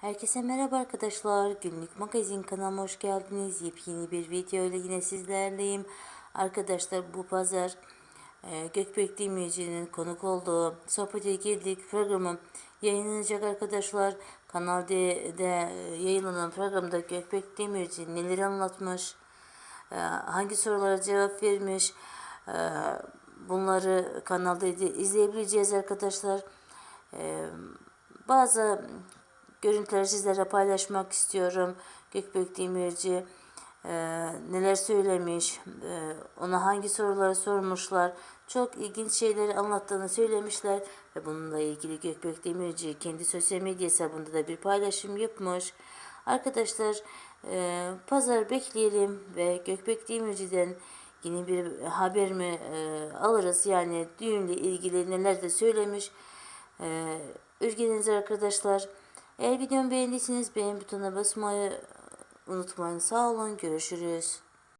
Herkese merhaba arkadaşlar. Günlük magazin kanalıma hoş geldiniz. Yepyeni bir video ile yine sizlerleyim. Arkadaşlar bu pazar e, Gökbek Demirci'nin konuk olduğu Sohbete Girdik programı yayınlanacak arkadaşlar. Kanal D'de e, yayınlanan programda Gökbek Demirci neler anlatmış, e, hangi sorulara cevap vermiş, e, bunları Kanal D'de izleyebileceğiz arkadaşlar. E, bazı görüntüleri sizlere paylaşmak istiyorum. Gökbek Demirci e, neler söylemiş, e, ona hangi soruları sormuşlar. Çok ilginç şeyleri anlattığını söylemişler ve bununla ilgili Gökbek Demirci kendi sosyal medya hesabında da bir paylaşım yapmış. Arkadaşlar e, pazar bekleyelim ve Gökbek Demirci'den yeni bir haber mi e, alırız yani düğünle ilgili neler de söylemiş. E, Ülkeniz arkadaşlar. Eğer videomu beğendiyseniz beğen butonuna basmayı unutmayın. Sağ olun. Görüşürüz.